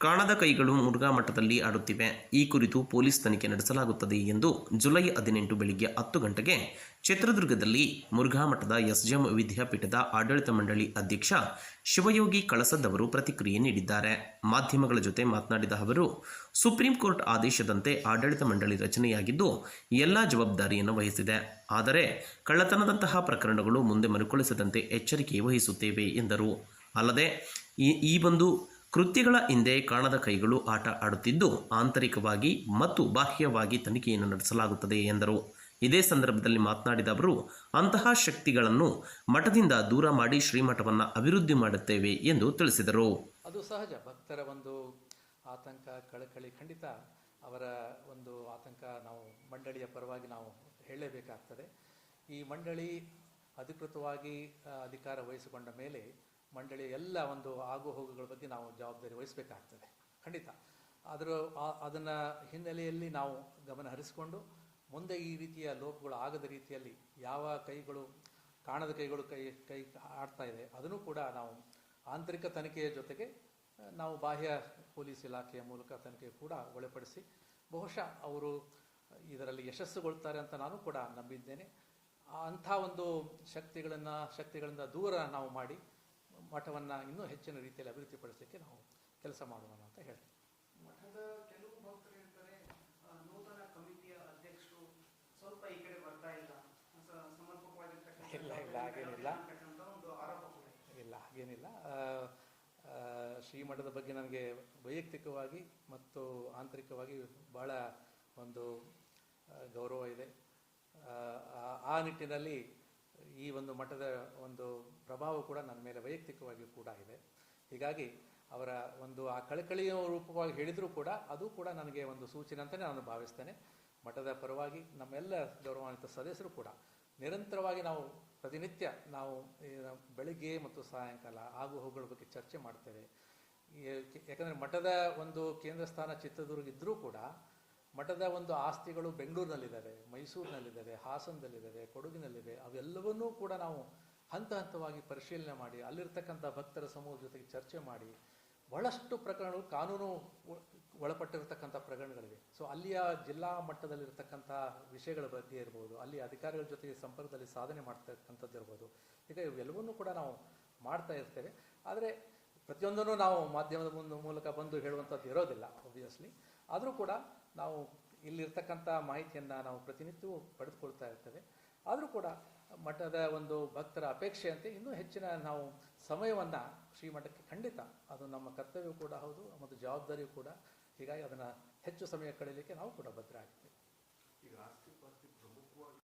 ಕಾಣದ ಕೈಗಳು ಮುರುಘಾ ಮಠದಲ್ಲಿ ಆಡುತ್ತಿವೆ. ಈ ಕುರಿತು ಪೊಲೀಸ್ ತನಿಖೆ ನಡೆಸಲಾಗುತ್ತದೆ ಎಂದು ಜುಲೈ ಹದಿನೆಂಟು ಬೆಳಿಗ್ಗೆ ಹತ್ತು ಗಂಟೆಗೆ ಚಿತ್ರದುರ್ಗದಲ್ಲಿ ಮುರುಘಾ ಮಠದ ಎಸ್ಜೆಎಂ ವಿದ್ಯಾಪೀಠದ ಆಡಳಿತ ಮಂಡಳಿ ಅಧ್ಯಕ್ಷ ಶಿವಯೋಗಿ ಕಳಸದ್ ಅವರು ಪ್ರತಿಕ್ರಿಯೆ ನೀಡಿದ್ದಾರೆ. ಮಾಧ್ಯಮಗಳ ಜೊತೆ ಮಾತನಾಡಿದ ಅವರು, ಸುಪ್ರೀಂ ಕೋರ್ಟ್ ಆದೇಶದಂತೆ ಆಡಳಿತ ಮಂಡಳಿ ರಚನೆಯಾಗಿದ್ದು ಎಲ್ಲ ಜವಾಬ್ದಾರಿಯನ್ನು ವಹಿಸಿದೆ. ಆದರೆ ಕಳ್ಳತನದಂತಹ ಪ್ರಕರಣಗಳು ಮುಂದೆ ಮರುಕಳಿಸದಂತೆ ಎಚ್ಚರಿಕೆ ವಹಿಸುತ್ತೇವೆ ಎಂದರು. ಅಲ್ಲದೆ ಈ ಈ ಒಂದು ಕೃತ್ಯಗಳ ಹಿಂದೆ ಕಾಣದ ಕೈಗಳು ಆಟ ಆಡುತ್ತಿದ್ದು ಆಂತರಿಕವಾಗಿ ಮತ್ತು ಬಾಹ್ಯವಾಗಿ ತನಿಖೆಯನ್ನು ನಡೆಸಲಾಗುತ್ತದೆ ಎಂದರು. ಇದೇ ಸಂದರ್ಭದಲ್ಲಿ ಮಾತನಾಡಿದ ಅವರು, ಅಂತಹ ಶಕ್ತಿಗಳನ್ನು ಮಠದಿಂದ ದೂರ ಮಾಡಿ ಶ್ರೀಮಠವನ್ನು ಅಭಿವೃದ್ಧಿ ಮಾಡುತ್ತೇವೆ ಎಂದು ತಿಳಿಸಿದರು. ಅದು ಸಹಜ. ಭಕ್ತರ ಒಂದು ಆತಂಕ, ಕಳಕಳಿ ಖಂಡಿತ ಅವರ ಒಂದು ಆತಂಕ ನಾವು ಮಂಡಳಿಯ ಪರವಾಗಿ ನಾವು ಹೇಳಲೇಬೇಕಾಗ್ತದೆ. ಈ ಮಂಡಳಿ ಅಧಿಕೃತವಾಗಿ, ಅಧಿಕಾರ ವಹಿಸಿಕೊಂಡ ಮೇಲೆ ಮಂಡಳಿಯ ಎಲ್ಲ ಒಂದು ಆಗು ಹೋಗುಗಳ ಬಗ್ಗೆ ನಾವು ಜವಾಬ್ದಾರಿ ವಹಿಸಬೇಕಾಗ್ತದೆ. ಖಂಡಿತ. ಅದರ ಅದನ್ನು ಹಿನ್ನೆಲೆಯಲ್ಲಿ ನಾವು ಗಮನ ಹರಿಸಿಕೊಂಡು ಮುಂದೆ ಈ ರೀತಿಯ ಲೋಪಗಳು ಆಗದ ರೀತಿಯಲ್ಲಿ ಯಾವ ಕೈಗಳು, ಕಾಣದ ಕೈಗಳು ಕೈ ಕೈ ಆಡ್ತಾ ಇದೆ, ಅದನ್ನು ಕೂಡ ನಾವು ಆಂತರಿಕ ತನಿಖೆಯ ಜೊತೆಗೆ ನಾವು ಬಾಹ್ಯ ಪೊಲೀಸ್ ಇಲಾಖೆಯ ಮೂಲಕ ತನಿಖೆ ಕೂಡ ಒಳಪಡಿಸಿ ಬಹುಶಃ ಅವರು ಇದರಲ್ಲಿ ಯಶಸ್ಸುಗೊಳ್ತಾರೆ ಅಂತ ನಾನು ಕೂಡ ನಂಬಿದ್ದೇನೆ. ಅಂಥ ಒಂದು ಶಕ್ತಿಗಳನ್ನು, ಶಕ್ತಿಗಳಿಂದ ದೂರ ನಾವು ಮಾಡಿ ಮಠವನ್ನು ಇನ್ನೂ ಹೆಚ್ಚಿನ ರೀತಿಯಲ್ಲಿ ಅಭಿವೃದ್ಧಿಪಡಿಸಲಿಕ್ಕೆ ನಾವು ಕೆಲಸ ಮಾಡೋಣ ಅಂತ ಹೇಳ್ತೀನಿ. ಮಠದ ಕೆಲವು ಭಕ್ತರು ಹೇಳ್ತಾರೆ ನೂತನ ಕಮಿಟಿಯ ಅಧ್ಯಕ್ಷರು ಸ್ವಲ್ಪ ಈ ಕಡೆ ಬರ್ತಾ ಇಲ್ಲ. ಸಮರ್ಪಕವಾಗಿರ್ತಕ್ಕಂಥ ಇಲ್ಲ, ಇಲ್ಲ, ಹಾಗೇನಿಲ್ಲ. ಒಂದು ಆರೋಪ ಇಲ್ಲ ಹಾಗೇನಿಲ್ಲ. ಶ್ರೀಮಠದ ಬಗ್ಗೆ ನನಗೆ ವೈಯಕ್ತಿಕವಾಗಿ ಮತ್ತು ಆಂತರಿಕವಾಗಿ ಭಾಳ ಒಂದು ಗೌರವ ಇದೆ. ಆ ನಿಟ್ಟಿನಲ್ಲಿ ಈ ಒಂದು ಮಠದ ಒಂದು ಪ್ರಭಾವ ಕೂಡ ನನ್ನ ಮೇಲೆ ವೈಯಕ್ತಿಕವಾಗಿ ಕೂಡ ಇದೆ. ಹೀಗಾಗಿ ಅವರ ಒಂದು ಆ ಕಳಕಳಿಯ ರೂಪವಾಗಿ ಹೇಳಿದರೂ ಕೂಡ ಅದು ಕೂಡ ನನಗೆ ಒಂದು ಸೂಚನೆ ಅಂತಲೇ ನಾನು ಭಾವಿಸ್ತೇನೆ. ಮಠದ ಪರವಾಗಿ ನಮ್ಮೆಲ್ಲ ಗೌರವಾನ್ವಿತ ಸದಸ್ಯರು ಕೂಡ ನಿರಂತರವಾಗಿ ನಾವು ಪ್ರತಿನಿತ್ಯ ನಾವು ಬೆಳಿಗ್ಗೆ ಮತ್ತು ಸಾಯಂಕಾಲ ಆಗು ಹೋಗುಗಳ ಬಗ್ಗೆ ಚರ್ಚೆ ಮಾಡ್ತೇವೆ. ಯಾಕಂದರೆ ಮಠದ ಒಂದು ಕೇಂದ್ರ ಸ್ಥಾನ ಚಿತ್ರದುರ್ಗ ಇದ್ದರೂ ಕೂಡ ಮಠದ ಒಂದು ಆಸ್ತಿಗಳು ಬೆಂಗಳೂರಿನಲ್ಲಿದ್ದಾವೆ, ಮೈಸೂರಿನಲ್ಲಿದ್ದಾವೆ, ಹಾಸನದಲ್ಲಿದ್ದಾವೆ, ಕೊಡಗಿನಲ್ಲಿದೆ, ಅವೆಲ್ಲವನ್ನೂ ಕೂಡ ನಾವು ಹಂತ ಹಂತವಾಗಿ ಪರಿಶೀಲನೆ ಮಾಡಿ, ಅಲ್ಲಿರ್ತಕ್ಕಂಥ ಭಕ್ತರ ಸಮೂಹದ ಜೊತೆಗೆ ಚರ್ಚೆ ಮಾಡಿ, ಬಹಳಷ್ಟು ಪ್ರಕರಣಗಳು ಕಾನೂನು ಒಳಪಟ್ಟಿರತಕ್ಕಂಥ ಪ್ರಕರಣಗಳಿವೆ. ಸೊ ಅಲ್ಲಿಯ ಜಿಲ್ಲಾ ಮಟ್ಟದಲ್ಲಿರ್ತಕ್ಕಂಥ ವಿಷಯಗಳ ಬಗ್ಗೆ ಇರ್ಬೋದು, ಅಲ್ಲಿ ಅಧಿಕಾರಿಗಳ ಜೊತೆಗೆ ಸಂಪರ್ಕದಲ್ಲಿ ಸಾಧನೆ ಮಾಡ್ತಕ್ಕಂಥದ್ದು ಇರ್ಬೋದು ಈಗ ಇವೆಲ್ಲವನ್ನೂ ಕೂಡ ನಾವು ಮಾಡ್ತಾ ಇರ್ತೇವೆ. ಆದರೆ, ಪ್ರತಿಯೊಂದನ್ನು ನಾವು ಮಾಧ್ಯಮದ ಮುಂದೆ ಮೂಲಕ ಬಂದು ಹೇಳುವಂಥದ್ದು ಇರೋದಿಲ್ಲ ಒಬ್ವಿಯಸ್ಲಿ ಆದರೂ ಕೂಡ ನಾವು ಇಲ್ಲಿರ್ತಕ್ಕಂಥ ಮಾಹಿತಿಯನ್ನು ನಾವು ಪ್ರತಿನಿತ್ಯವೂ ಪಡೆದುಕೊಳ್ತಾ ಇರ್ತೇವೆ. ಆದರೂ ಕೂಡ ಮಠದ ಒಂದು ಭಕ್ತರ ಅಪೇಕ್ಷೆಯಂತೆ ಇನ್ನೂ ಹೆಚ್ಚಿನ ನಾವು ಸಮಯವನ್ನು ಶ್ರೀಮಠಕ್ಕೆ ಖಂಡಿತ ಅದು ನಮ್ಮ ಕರ್ತವ್ಯ ಕೂಡ ಹೌದು ಮತ್ತು ಜವಾಬ್ದಾರಿಯೂ ಕೂಡ. ಹೀಗಾಗಿ ಅದನ್ನು ಹೆಚ್ಚು ಸಮಯ ಕಳೀಲಿಕ್ಕೆ ನಾವು ಕೂಡ ಬದ್ಧ